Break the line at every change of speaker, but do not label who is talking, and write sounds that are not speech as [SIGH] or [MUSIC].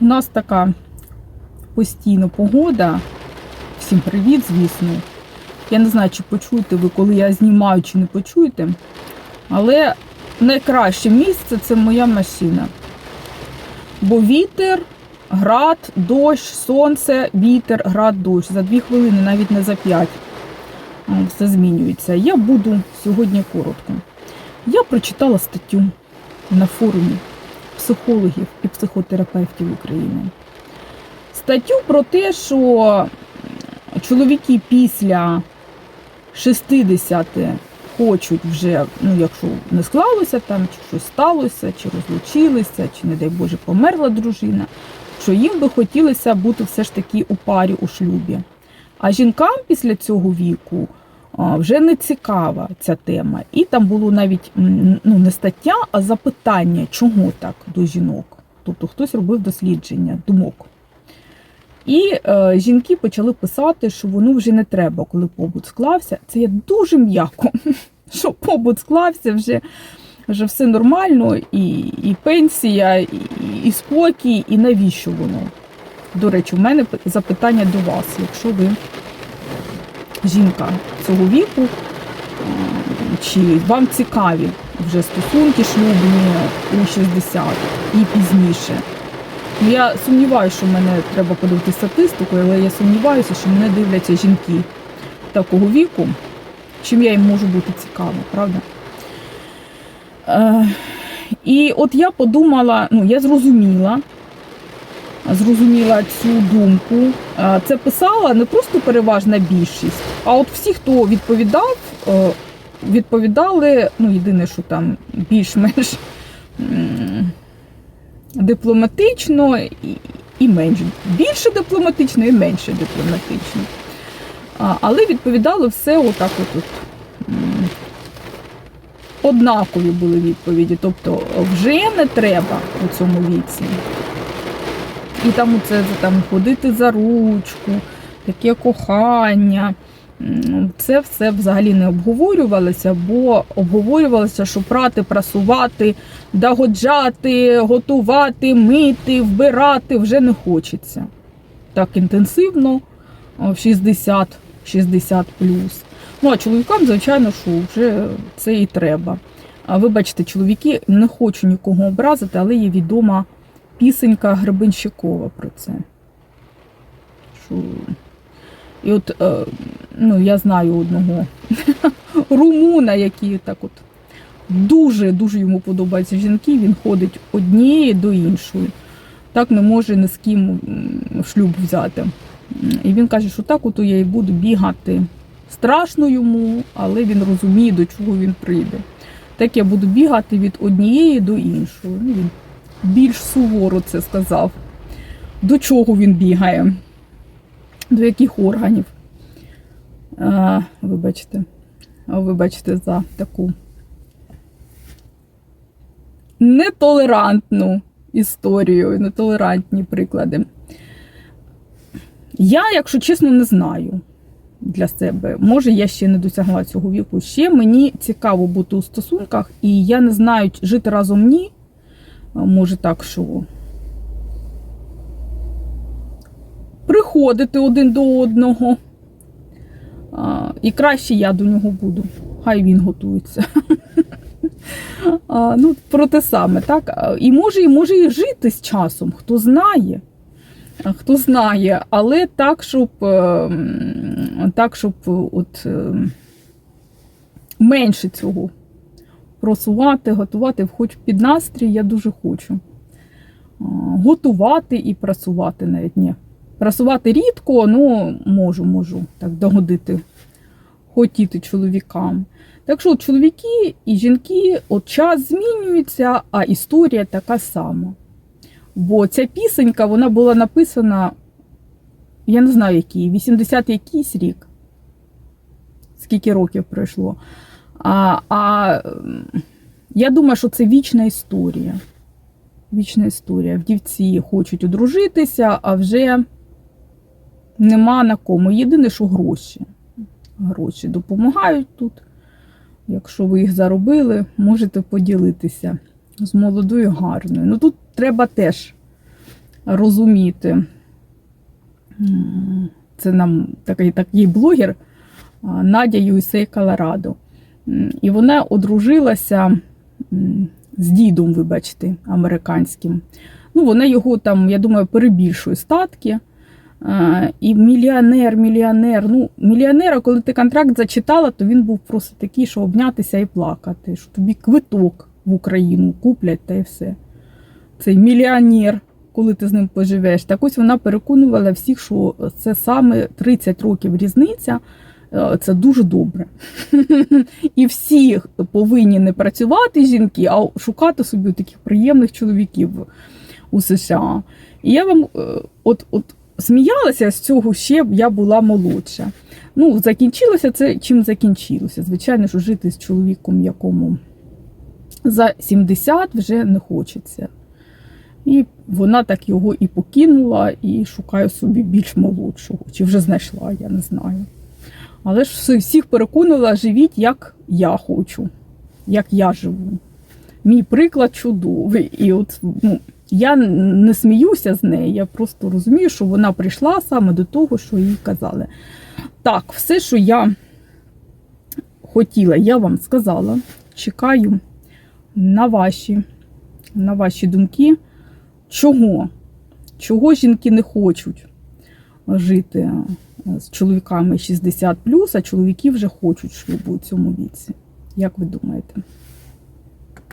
У нас така постійно погода. Всім привіт, звісно. Я не знаю, чи почуєте ви, коли я знімаю, чи не почуєте. Але найкраще місце це моя машина. Бо вітер, град, дощ, сонце, вітер, град, дощ. За дві хвилини, навіть не за п'ять. Все змінюється. Я буду сьогодні коротко. Я прочитала статтю на форумі психологів і психотерапевтів України. Статтю про те, що чоловіки після 60 хочуть вже, ну якщо не склалося там, чи щось сталося, чи розлучилися, чи, не дай Боже, померла дружина, що їм би хотілося бути все ж таки у парі у шлюбі. А жінкам після цього віку вже не цікава ця тема. І там було навіть ну, не стаття, а запитання, чого так до жінок. Тобто хтось робив дослідження думок. І е, жінки почали писати, що воно вже не треба, коли побут склався. Це є дуже м'яко, [LAUGHS] що побут склався, вже, вже все нормально, і, і пенсія, і, і спокій, і навіщо воно? До речі, у мене запитання до вас, якщо ви жінка цього віку, чи вам цікаві вже стосунки шлюбні у 60 і пізніше. Я сумніваюся, що мене треба подивитися статистику, але я сумніваюся, що мене дивляться жінки такого віку, чим я їм можу бути цікава, правда? Е, і от я подумала, ну я зрозуміла, зрозуміла цю думку. Це писала не просто переважна більшість, а от всі, хто відповідав, е, відповідали, ну єдине, що там більш-менш. дипломатично і, менш більше дипломатично і менше дипломатично. Але відповідали все отак от. от Однакові були відповіді. Тобто вже не треба у цьому віці. І там це там ходити за ручку, таке кохання. Це все взагалі не обговорювалося, бо обговорювалося, що прати, прасувати, догоджати, готувати, мити, вбирати вже не хочеться. Так інтенсивно, в 60, 60 плюс. Ну, а чоловікам, звичайно, що вже це і треба. Вибачте, чоловіки, не хочу нікого образити, але є відома пісенька Гребенщикова про це. Що... І от, е, ну, я знаю одного [LAUGHS] румуна, який так от дуже-дуже йому подобаються жінки, він ходить однієї до іншої. Так не може ні з ким шлюб взяти. І він каже, що так от я і буду бігати. Страшно йому, але він розуміє, до чого він прийде. Так я буду бігати від однієї до іншої. Ну, він більш суворо це сказав. До чого він бігає? До яких органів? А, вибачте. Вибачте за таку нетолерантну історію, нетолерантні приклади. Я, якщо чесно, не знаю для себе. Може, я ще не досягла цього віку. Ще мені цікаво бути у стосунках, і я не знаю, жити разом ні. Може так, що приходити один до одного. А, І краще я до нього буду. Хай він готується. [LAUGHS] А, ну, про те саме, так? І може, і може і жити з часом, хто знає. Хто знає, але так, щоб, е, так, щоб е, от, е, менше цього просувати, готувати, хоч під настрій, я дуже хочу. Готувати і прасувати навіть ні. Прасувати рідко, ну можу, можу так догодити, хотіти чоловікам. Так що чоловіки і жінки, от час змінюється, а історія така сама. Бо ця пісенька вона була написана, я не знаю який, 80 якийсь рік. Скільки років пройшло. А, а я думаю, що це вічна історія. Вічна історія. Вдівці хочуть одружитися, а вже нема на кому. Єдине, що гроші. Гроші допомагають тут. Якщо ви їх заробили, можете поділитися з молодою гарною. Ну тут треба теж розуміти. Це нам такий, такий блогер Надя Юйсей Колорадо. І вона одружилася з дідом, вибачте, американським. Ну, вона його там, я думаю, перебільшує статки. Е, І мільйонер, мільйонер. Ну, мільйонера, коли ти контракт зачитала, то він був просто такий, що обнятися і плакати, що тобі квиток в Україну куплять та і все. Цей мільйонер, коли ти з ним поживеш. Так ось вона переконувала всіх, що це саме 30 років різниця. Е, Це дуже добре. [LAUGHS] І всі повинні не працювати жінки, а шукати собі таких приємних чоловіків у США. І я вам е, от, от сміялася з цього ще я була молодша. Ну, закінчилося це чим закінчилося. Звичайно, що жити з чоловіком, якому за 70 вже не хочеться. І вона так його і покинула, і шукає собі більш молодшого. Чи вже знайшла, я не знаю. Але ж всіх переконала, живіть, як я хочу, як я живу. Мій приклад чудовий. І от ну, я не сміюся з неї, я просто розумію, що вона прийшла саме до того, що їй казали. Так, все, що я хотіла, я вам сказала. Чекаю на ваші, на ваші думки. Чого? Чого жінки не хочуть жити з чоловіками 60 а чоловіки вже хочуть шлюбу у цьому віці? Як ви думаєте?